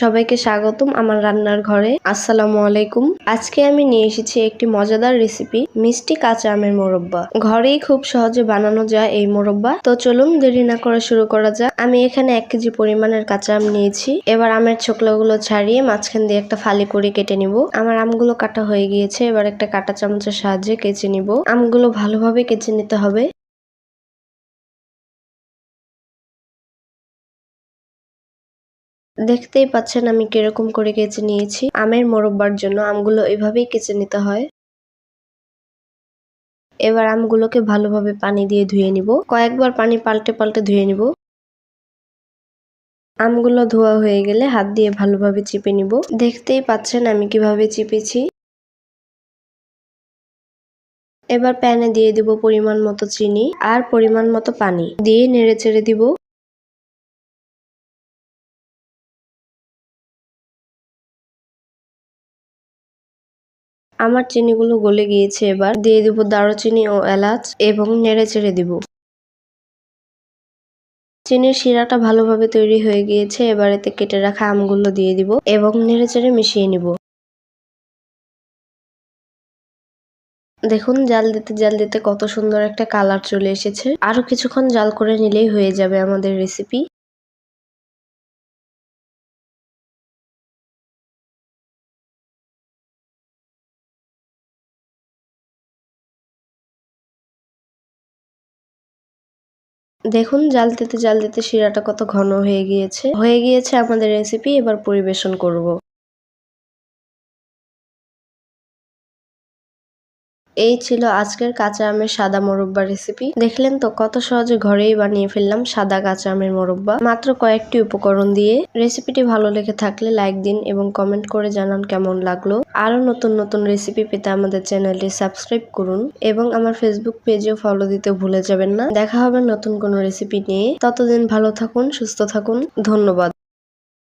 সবাইকে স্বাগতম আমার রান্নার ঘরে। আসসালামু আলাইকুম। আজকে আমি নিয়ে এসেছি একটি মজাদার রেসিপি মিষ্টি কাঁচা আমের মোরব্বা। ঘরেই খুব সহজে বানানো যায় এই মোরব্বা। তো চলুন দেরি না করে শুরু করা যাক। আমি এখানে এক কেজি পরিমাণের কাঁচা আম নিয়েছি। এবার আমের ছোকলাগুলো ছাড়িয়ে মাঝখান দিয়ে একটা ফালি করে কেটে নিব। আমার আমগুলো কাটা হয়ে গিয়েছে। এবার একটা কাটা চামচের সাহায্যে কেচে নিব। আমগুলো ভালোভাবে কেচে নিতে হবে। দেখতেই পাচ্ছেন আমি কীরকম করে কেচে নিয়েছি। আমের মোরব্বার জন্য আমগুলো এভাবেই কেচে নিতে হয়। এবার আমগুলোকে ভালোভাবে পানি দিয়ে ধুয়ে নিব। কয়েকবার পানি পাল্টে পাল্টে ধুয়ে নিব। আমগুলো ধোয়া হয়ে গেলে হাত দিয়ে ভালোভাবে চিপে নিব। দেখতেই পাচ্ছেন আমি কীভাবে চিপেছি। এবার প্যানে দিয়ে দিব পরিমাণ মতো চিনি আর পরিমাণ মতো পানি। দিয়ে নেড়ে চেড়ে দিব। আমার চিনিগুলো গলে গিয়েছে এবার। দিয়ে দিব দারুচিনি ও এলাচ এবং নেড়ে চেড়ে দিব। চিনির শিরাটা ভালোভাবে তৈরি হয়ে গিয়েছে, এবার এতে কেটে রাখা আমগুলো দিয়ে দিব এবং নেড়ে চেড়ে মিশিয়ে নিব। দেখুন, জাল দিতে জাল দিতে কত সুন্দর একটা কালার চলে এসেছে। আরও কিছুক্ষণ জাল করে নিলেই হয়ে যাবে আমাদের রেসিপি দেখুন জাল দিতে জাল দিতে শিরাটা কত ঘন হয়ে গিয়েছে। হয়ে গিয়েছে আমাদের রেসিপি এবার পরিবেশন করব। এই ছিল আজকের কাঁচা আমের সাদা মোরব্বা রেসিপি দেখলেন তো, কত সহজে ঘরেই বানিয়ে ফেললাম সাদা কাঁচা আমের মোরব্বা। মাত্র কয়েকটি উপকরণ দিয়ে রেসিপিটি ভালো লেগে থাকলে লাইক দিন এবং কমেন্ট করে জানান কেমন লাগল। আরও নতুন নতুন রেসিপি পেতে আমাদের চ্যানেলটি সাবস্ক্রাইব করুন এবং আমার ফেসবুক পেজেও ফলো দিতে ভুলে যাবেন না। দেখা হবে নতুন কোনো রেসিপি নিয়ে। ততদিন ভালো থাকুন, সুস্থ থাকুন। ধন্যবাদ।